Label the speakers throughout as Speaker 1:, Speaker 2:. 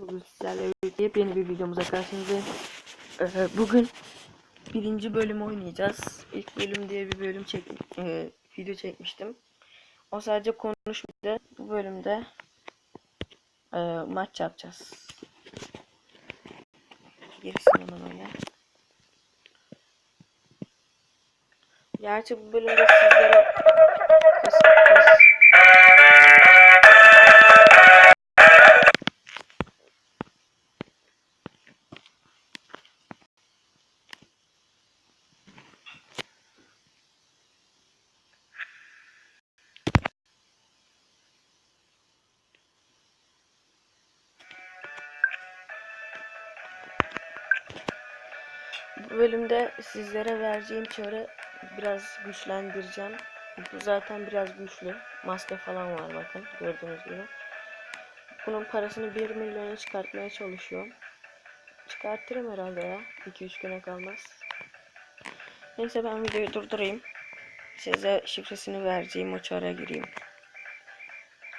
Speaker 1: Bugün sizlerle yepyeni bir videomuza karşınızdayım. Ee, bugün birinci bölümü oynayacağız. İlk bölüm diye bir bölüm çek e, video çekmiştim. O sadece konuşmaydı. Bu bölümde e, maç yapacağız. Girsin hemen oraya. Gerçi bu bölümde sizlere bölümde sizlere vereceğim çare biraz güçlendireceğim. Bu zaten biraz güçlü. Maske falan var bakın gördüğünüz gibi. Bunun parasını 1 milyona çıkartmaya çalışıyorum. Çıkartırım herhalde ya. 2-3 güne kalmaz. Neyse ben videoyu durdurayım. Size şifresini vereceğim o çara gireyim.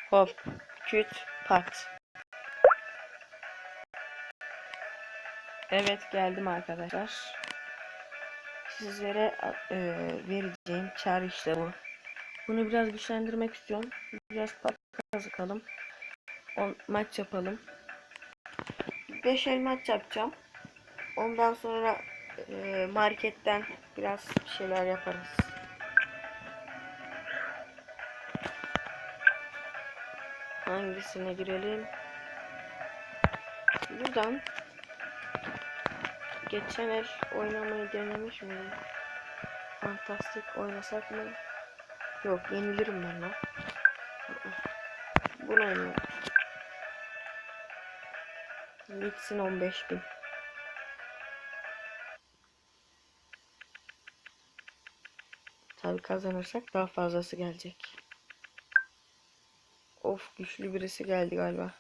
Speaker 1: Hop. Küt. Pat. Evet geldim arkadaşlar. Sizlere e, vereceğim çağrı işte bu. Bunu biraz güçlendirmek istiyorum. Biraz kazıkalım. On, maç yapalım. 5 el maç yapacağım. Ondan sonra e, marketten biraz bir şeyler yaparız. Hangisine girelim? Buradan Geçen el oynamayı denemiş miydim? Fantastik oynasak mı? Yok yenilirim ben lan. Bunu oynuyorum. Litsin 15.000 Tabi kazanırsak daha fazlası gelecek. Of güçlü birisi geldi galiba.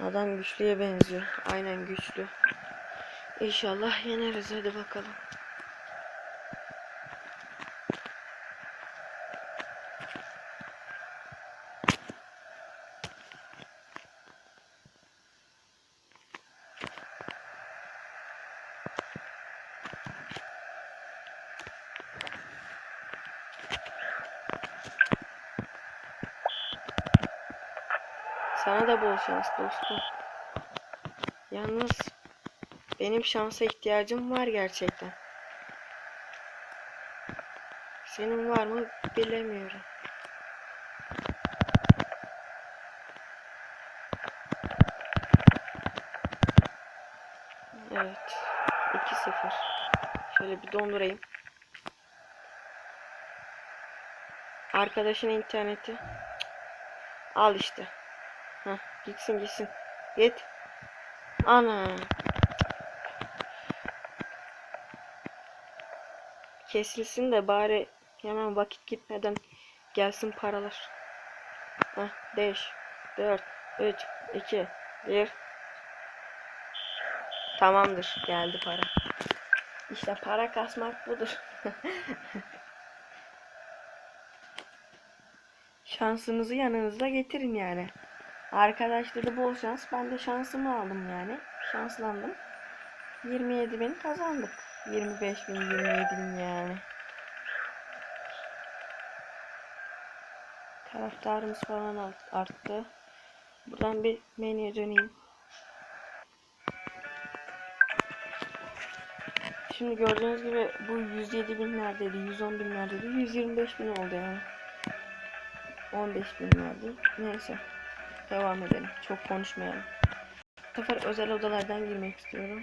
Speaker 1: Adam güçlüye benziyor. Aynen güçlü. İnşallah yeneriz hadi bakalım. Sana da bol şans dostum. Yalnız benim şansa ihtiyacım var gerçekten. Senin var mı bilemiyorum. Evet. 2-0. Şöyle bir dondurayım. Arkadaşın interneti. Al işte. Heh, gitsin gitsin. Git. Ana. Kesilsin de bari hemen vakit gitmeden gelsin paralar. Heh, 5, 4, 3, 2, 1. Tamamdır. Geldi para. İşte para kasmak budur. Şansınızı yanınızda getirin yani. Arkadaşları bol şans. Ben de şansımı aldım yani. Şanslandım. 27 bin kazandık. 25 bin, 27 bin yani. Taraftarımız falan art- arttı. Buradan bir menüye döneyim. Şimdi gördüğünüz gibi bu 107 binlerdeydi, 110 binlerdeydi, 125 bin oldu yani. 15 binlerdi. Neyse. Devam edelim. Çok konuşmayalım. Bu sefer özel odalardan girmek istiyorum.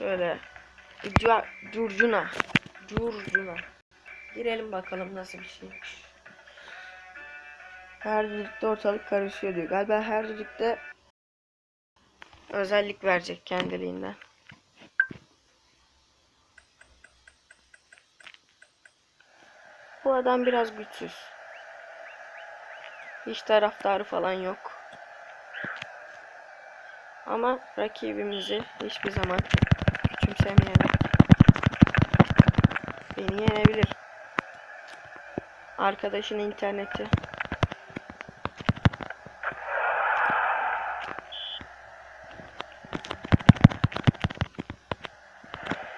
Speaker 1: Şöyle. Curcuna. Curcuna. Girelim bakalım nasıl bir şeymiş. Her düdükte ortalık karışıyor diyor. Galiba her düdükte özellik verecek kendiliğinden. Bu adam biraz güçsüz. Hiç taraftarı falan yok. Ama rakibimizi hiçbir zaman küçümsemeyelim. Beni yenebilir. Arkadaşın interneti.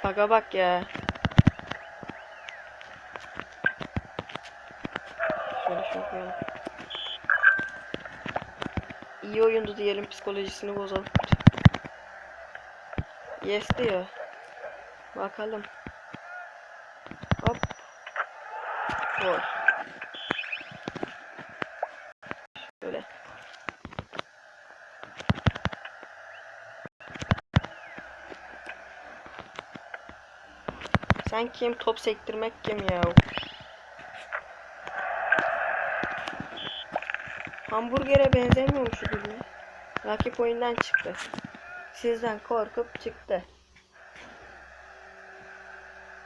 Speaker 1: Baga bak ya. Şöyle koyalım. İyi oyundu diyelim psikolojisini bozalım. Yes diyor. Bakalım. Hop. Gol. Şöyle. Sen kim? Top sektirmek kim ya? Hamburger'e benzemiyor mu şu dilimi? Rakip oyundan çıktı. Sizden korkup çıktı.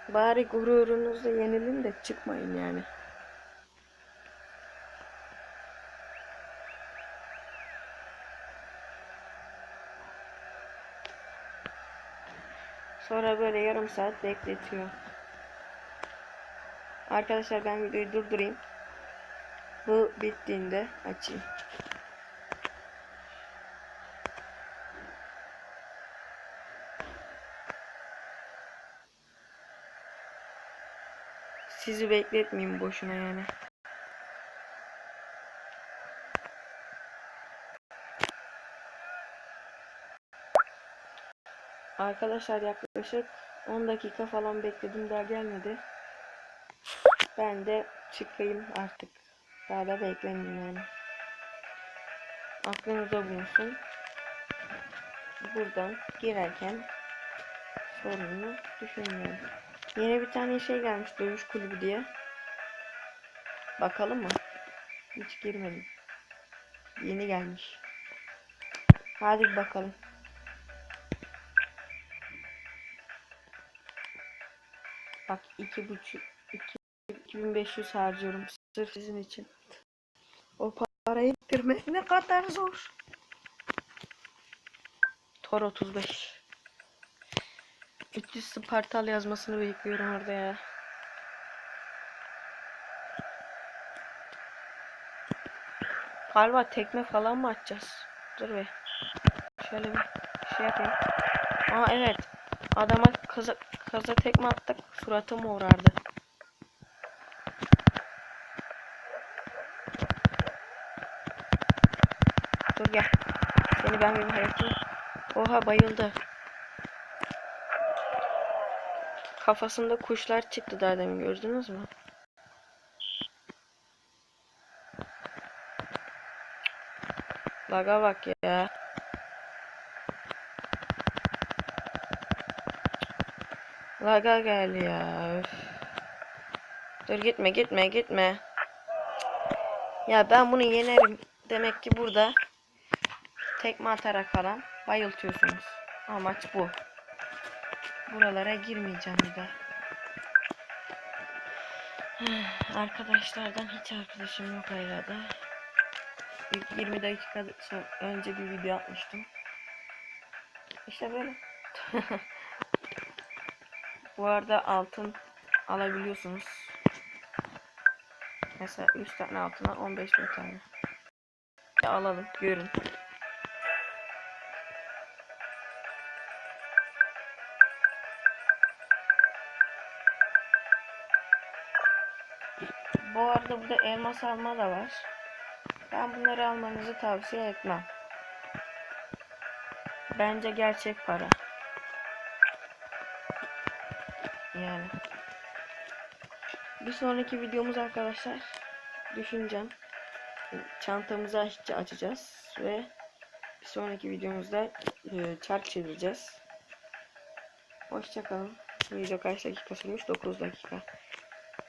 Speaker 1: Bari gururunuzla yenilin de çıkmayın yani. Sonra böyle yarım saat bekletiyor. Arkadaşlar ben videoyu durdurayım. Bu bittiğinde açayım. Sizi bekletmeyeyim boşuna yani. Arkadaşlar yaklaşık 10 dakika falan bekledim daha gelmedi. Ben de çıkayım artık. Daha da beklemeyeyim yani. Aklınızda bulunsun. Buradan girerken sorununu düşünmüyorum. Yeni bir tane şey gelmiş dövüş kulübü diye. Bakalım mı? Hiç girmedim. Yeni gelmiş. Hadi bakalım. Bak iki buçuk iki 2500 harcıyorum sırf sizin için. O parayı bitirmek ne kadar zor. Tor 35. 300 Spartal yazmasını bekliyorum orada ya. Galiba tekme falan mı atacağız? Dur be. Şöyle bir şey yapayım. Aa evet. Adama kaza, kaza tekme attık. Suratım uğrardı. Dur gel. Seni ben bir hayatım. Oha bayıldı. Kafasında kuşlar çıktı daha demin gördünüz mü? Baga bak ya. Laga gel ya. Üf. Dur gitme gitme gitme. Ya ben bunu yenerim. Demek ki burada tekme atarak falan bayıltıyorsunuz. Amaç bu. Buralara girmeyeceğim bir daha. Arkadaşlardan hiç arkadaşım yok herhalde. İlk 20 dakika önce bir video atmıştım. İşte böyle. Bu arada altın alabiliyorsunuz. Mesela 100 tane altına 15 bin tane. Alalım görün. Bu arada burada elmas alma da var. Ben bunları almanızı tavsiye etmem. Bence gerçek para. Yani. Bir sonraki videomuz arkadaşlar düşüneceğim. Çantamızı aç- açacağız ve bir sonraki videomuzda e, çark çevireceğiz. Hoşçakalın. Video kaç dakika sürmüş? 9 dakika.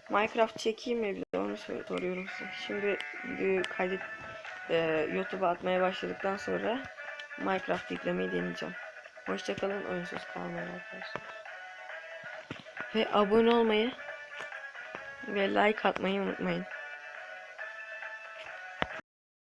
Speaker 1: Minecraft çekeyim mi bir de onu sor- soruyorum size. Şimdi videoyu kaydet e, YouTube'a atmaya başladıktan sonra Minecraft yüklemeyi deneyeceğim. Hoşçakalın. Oyunsuz kalmayın arkadaşlar. Ve abone olmayı ve like atmayı unutmayın.